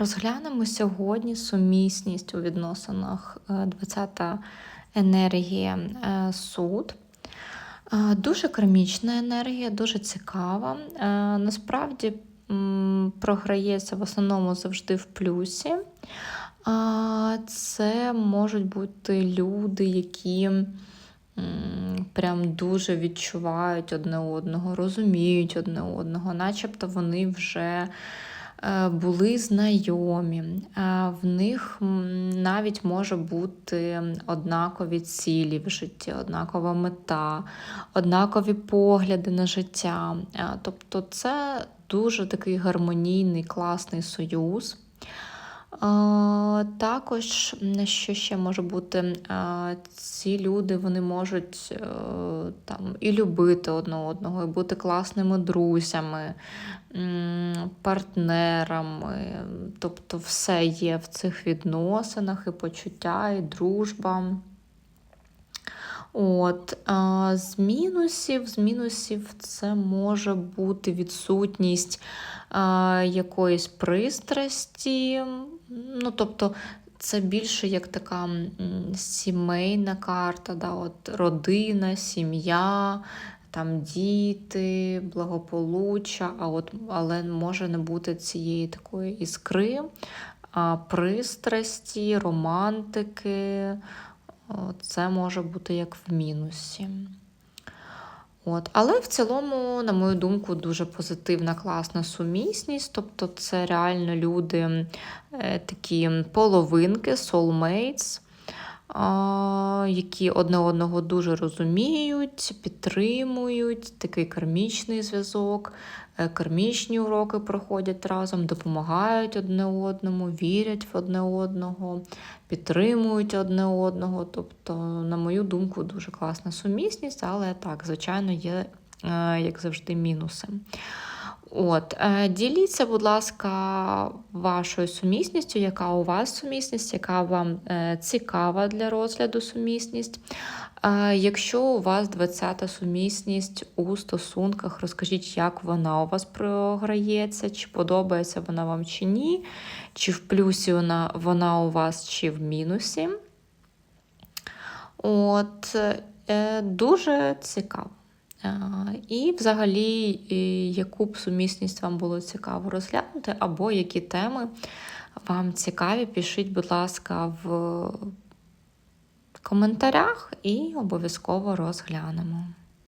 Розглянемо сьогодні сумісність у відносинах 20-та енергія е, суд. Е, Дуже кармічна енергія, дуже цікава. Е, Насправді програється в основному завжди в плюсі. Це можуть бути люди, які прям дуже відчувають одне одного, розуміють одне одного, начебто вони вже е, були знайомі. Е, В них навіть може бути однакові цілі в житті, однакова мета, однакові погляди на життя. Е, Тобто це дуже такий гармонійний, класний союз. Також, що ще може бути, ці люди вони можуть е, там, і любити одне одного, і бути класними друзями, партнерами. Тобто все є в цих відносинах, і почуття, і дружба. От, з мінусів, з мінусів це може бути відсутність а, якоїсь пристрасті. Ну, тобто, це більше як така сімейна карта, да, от родина, сім'я, там діти, благополуччя, а от, але може не бути цієї такої іскри, а, пристрасті, романтики. Це може бути як в мінусі. От. Але в цілому, на мою думку, дуже позитивна, класна сумісність. Тобто, це реально люди е, такі половинки, soulmates, які одне одного дуже розуміють, підтримують, такий кармічний зв'язок, е, кармічні уроки проходять разом, допомагають одне одному, вірять в одне одного, підтримують одне одного. Тобто, на мою думку, дуже класна сумісність, але так, звичайно, є, е, як завжди, мінуси. От, е, діліться, будь ласка, вашою сумісністю, яка у вас сумісність, яка вам е, цікава для розгляду сумісність. Е, якщо у вас 20-та сумісність у стосунках, розкажіть, як вона у вас програється, чи подобається вона вам чи ні, чи в плюсі вона, вона у вас, чи в мінусі. От, дуже цікаво. І, взагалі, яку б сумісність вам було цікаво розглянути, або які теми вам цікаві, пишіть, будь ласка, в коментарях і обов'язково розглянемо.